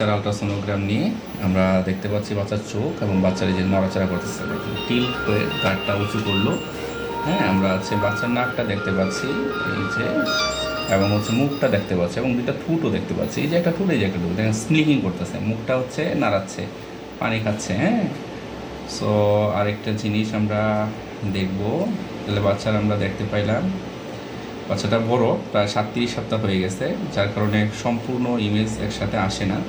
বাচ্চার আলট্রাসোনোগ্রাম নিয়ে আমরা দেখতে পাচ্ছি বাচ্চার চোখ এবং বাচ্চার যে নড়াচড়া করতেছে দেখুন। টিল্ট হয়ে গাড়টা উঁচু করল। হ্যাঁ আমরা হচ্ছে বাচ্চার নাকটা দেখতে পাচ্ছি, এই যে, এবং হচ্ছে মুখটা দেখতে পাচ্ছি এবং দুইটা ঠুটও দেখতে পাচ্ছি। এই যে একটা এই যে একটা ঠুট। দেখেন স্নিকিং করতেছে। মুখটা হচ্ছে নাড়াচ্ছে, পানি খাচ্ছে হ্যাঁ। সো আরেকটা জিনিস আমরা দেখব, তাহলে বাচ্চার আমরা দেখতে পাইলাম, বাচ্চাটা বড়, প্রায় সাতত্রিশ সপ্তাহ হয়ে গেছে, যার কারণে সম্পূর্ণ ইমেজ একসাথে আসে না।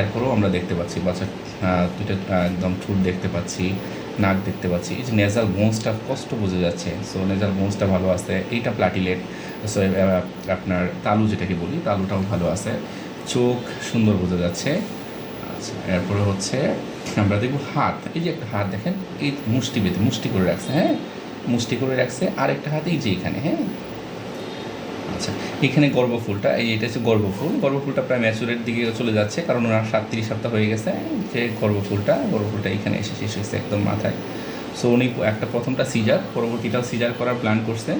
এরপরেও আমরা দেখতে পাচ্ছি বাচ্চার আহ, দুইটা একদম ঠুট দেখতে পাচ্ছি নাক দেখতে পাচ্ছি। এই যে নেজাল বোনসটা কষ্ট বোঝা যাচ্ছে। সো নেজাল বোনসটা ভালো আছে এইটা প্লাটিলেট সো আপনার তালু যেটাকে বলি তালুটাও ভালো আছে। চোখ সুন্দর বোঝা যাচ্ছে। আচ্ছা এরপরে হচ্ছে আমরা দেখব হাত। এই যে একটা হাত দেখেন এই মুষ্টি বেঁধে মুষ্টি করে রাখছে হ্যাঁ? মুষ্টি করে রাখছে আর একটা হাত এই যে এখানে হ্যাঁ? আচ্ছা এখানে গর্ভফুলটা এই এটা হচ্ছে গর্ভফুল গর্ভফুলটা প্রায় ম্যাচুরের দিকে চলে যাচ্ছে, কারণ ওনার সাতত্রিশ সপ্তাহ হয়ে গেছে যে গর্ভফুলটা গর্ভফুলটা এখানে এসে শেষ হয়েছে একদম মাথায়। সো উনি একটা প্রথমটা সিজার পরবর্তীটাও সিজার করার প্ল্যান করছে।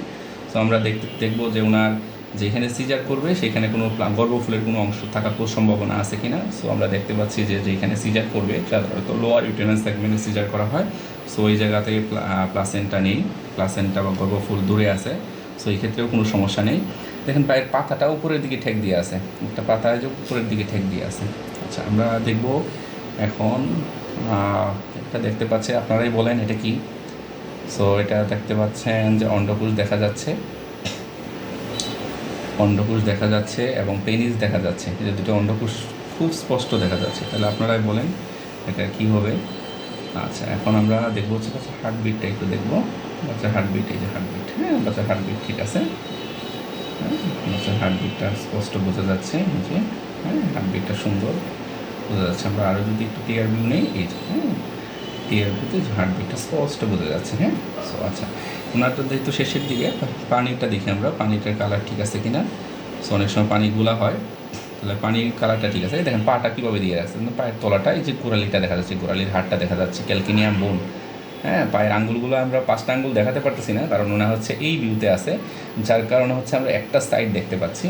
সো আমরা দেখতে, দেখব যে ওনার যেখানে সিজার করবে, সেখানে কোনো গর্ভফুলের কোনো অংশ থাকার কোনো সম্ভাবনা আছে কি না সো আমরা দেখতে পাচ্ছি যে যেখানে সিজার করবে, সাধারণত লোয়ার ইউটেনাস সেগমেন্টে সিজার করা হয়। সো ওই জায়গা থেকে প্লাসেন্টা নেই প্লাসেন্টা বা গর্ভফুল দূরে আছে। সো এই ক্ষেত্রেও কোনো সমস্যা নেই। দেখেন পায়ের পাতাটা উপরের দিকে ঠেক দিয়ে আছে। একটা পাতা যে উপরের দিকে ঠেক দিয়ে আছে। আচ্ছা আমরা দেখব এখন এটা দেখতে পাচ্ছি, আপনারাই বলেন এটা কি। সো এটা দেখতে পাচ্ছেন যে অন্ডকোষ দেখা যাচ্ছে। অন্ডকোষ দেখা যাচ্ছে এবং পেনিস দেখা যাচ্ছে। যে দুটো অন্ডকোষ খুব স্পষ্ট দেখা যাচ্ছে। তাহলে আপনারাই বলেন এটা কি হবে। আচ্ছা এখন আমরা দেখব হচ্ছে হার্টবিটটা একটু দেখব। বাচ্চার হার্টবিট এই যে হার্টবিট হ্যাঁ বাচ্চার হার্টবিট ঠিক আছে। হ্যাঁ হার্টবিটটা স্পষ্ট বোঝা যাচ্ছে যে হ্যাঁ হার্টবিটটা সুন্দর বোঝা যাচ্ছে। আমরা আরও যদি একটু টিয়ার ভিউ নেই, এই যে হ্যাঁ টিয়ার ভিউতে হার্টবিটটা স্পষ্ট বোঝা যাচ্ছে হ্যাঁ? সো আচ্ছা ওনারটা যেহেতু শেষের দিকে, পানিটা দেখি আমরা, পানিটার কালার ঠিক আছে কিনা? সো অনেক সময় পানিগুলা হয়, তাহলে পানির কালারটা ঠিক আছে। দেখেন, পাটা কীভাবে দিয়ে রাখছে? পায়ের তলাটা, এই যে গোড়ালিটা দেখা যাচ্ছে, গোড়ালির হাড়টা দেখা যাচ্ছে, ক্যালকিনিয়াম বোন। হ্যাঁ পায়ের আঙ্গুলগুলো আমরা পাঁচটা আঙ্গুল দেখাতে পারতেছি না, কারণ ওনা হচ্ছে এই ভিউতে আছে, যার কারণে হচ্ছে আমরা একটা সাইড দেখতে পাচ্ছি।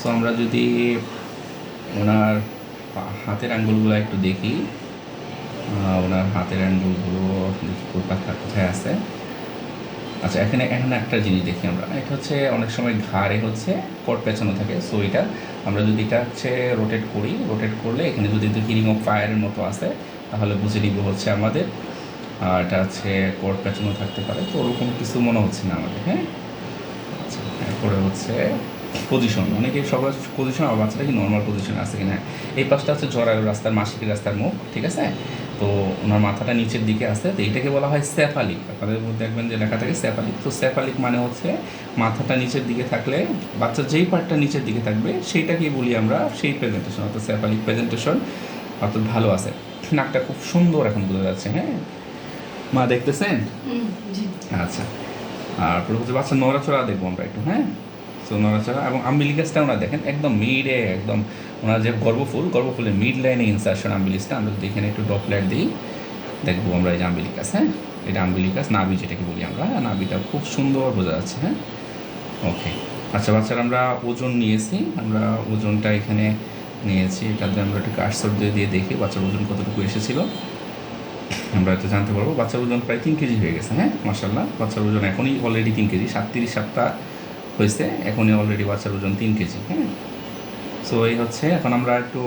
সো আমরা যদি ওনার হাতের আঙ্গুলগুলো একটু দেখি ওনার হাতের আঙ্গুলগুলো দেখি কোথায় আছে। আচ্ছা এখানে এখানে একটা জিনিস দেখি আমরা, এটা হচ্ছে অনেক সময় ঘাড়ে হচ্ছে কোট পেছানো থাকে সো এটা আমরা যদি এটা হচ্ছে রোটেট করি রোটেট করলে এখানে যদি হিরিং অফ ফায়ারের মতো আছে, তাহলে বুঝে নিব হচ্ছে আমাদের এটা হচ্ছে কোট পেছানো থাকতে পারে, তো ওরকম কিছু মনে হচ্ছে না আমাদের হ্যাঁ? আচ্ছা এরপরে হচ্ছে পজিশন অনেকে সবার পজিশন আর বাচ্চাটা কি নর্মাল পজিশন আছে কিনা? এই পাশটা হচ্ছে জরায়ু রাস্তার মাসিক রাস্তার মুখ, ঠিক আছে? তো ওনার মাথাটা নিচের দিকে আছে, তো এইটাকে বলা হয় স্যাফালিক আপনাদের মধ্যে দেখবেন যে লেখা থাকে স্যাফালিক তো স্যাফালিক মানে হচ্ছে মাথাটা নিচের দিকে থাকলে বাচ্চার যেই পার্টটা নিচের দিকে থাকবে সেইটাকেই বলি আমরা, সেই প্রেজেন্টেশন অর্থাৎ স্যাফালিক প্রেজেন্টেশন অর্থাৎ ভালো আছে। নাকটা খুব সুন্দর এখন বোঝা যাচ্ছে হ্যাঁ? মা দেখতেছেন? আচ্ছা। আর হচ্ছে বাচ্চা নড়াচড়া দেখব আমরা একটু হ্যাঁ? তো নড়াচড়া এবং আম্বিলিকাসটা ওনারা দেখেন একদম মিডে একদম ওনার যে গর্ভফুল গর্ভফুলের মিড লাইনে ইনসার্শন আম্বিলিসটা আমরা যদি এখানে একটু ডপলার দিই দেখব আমরা এই যে আম্বিলিকাস হ্যাঁ? এটা আম্বিলিকাস নাভি যেটাকে বলি আমরা হ্যাঁ? নাভিটা খুব সুন্দর বোঝা যাচ্ছে হ্যাঁ? ওকে আচ্ছা বাচ্চারা আমরা ওজন নিয়েছি আমরা ওজনটা এখানে নিয়েছি এটাতে আমরা একটু কাটসর দিয়ে দিয়ে দেখি বাচ্চার ওজন কতটুকু এসেছিল। আমরা এটা জানতে পারব। বাচ্চার ওজন প্রায় তিন কেজি হয়ে গেছে হ্যাঁ? মাসাল্লাহ বাচ্চার ওজন এখনই অলরেডি তিন কেজি, সাতত্রিশ সাতটা হয়েছে, এখনই অলরেডি বাচ্চার ওজন তিন কেজি হ্যাঁ? সো এই হচ্ছে, এখন আমরা একটু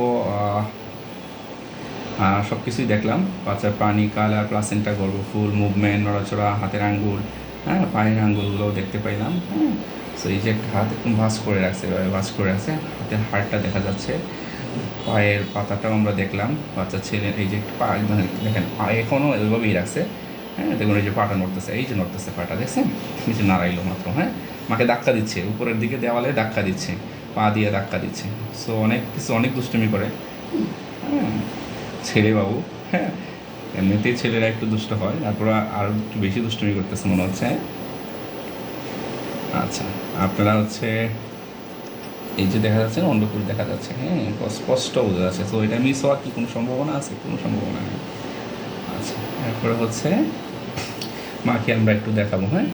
সব কিছুই দেখলাম। বাচ্চার পানি কালার প্লাসেন্টা গর্ব ফুল মুভমেন্ট নড়াচড়া, হাতের আঙ্গুল হ্যাঁ? পায়ের আঙ্গুলগুলোও দেখতে পাইলাম হ্যাঁ? সো এই যে একটা হাত একদম ভাস করে রাখছে ভাস করে রাখছে, হাতের হাড়টা দেখা যাচ্ছে। পায়ের পাতাটাও আমরা দেখলাম। বাচ্চা ছেলে, এই যে পা একদম দেখেন, পা এখনও ওইভাবেই রাখছে। হ্যাঁ দেখুন, এই যে পাটা নড়তেছে, এই যে নড়তেছে পাটা, দেখছেন? যে নাড়াইলো মাত্র হ্যাঁ? মাকে ধাক্কা দিচ্ছে, উপরের দিকে দেওয়ালে ধাক্কা দিচ্ছে, পা দিয়ে ধাক্কা দিচ্ছে। সো, অনেক কিছু, অনেক দুষ্টুমি করে। হ্যাঁ ছেলে বাবু হ্যাঁ? এমনিতেই ছেলেরা একটু দুষ্ট হয়, তারপর আর একটু বেশি দুষ্টুমি করতেছে মনে হচ্ছে আচ্ছা আপনারা হচ্ছে এই যে দেখা যাচ্ছে না অন্ডকুল দেখা যাচ্ছে হ্যাঁ স্পষ্ট বোঝা যাচ্ছে। তো এটা মিস হওয়ার কি কোনো সম্ভাবনা আছে? কোনো সম্ভাবনা নেই। আচ্ছা এরপরে হচ্ছে, মাকে আমরা একটু দেখাবো হ্যাঁ?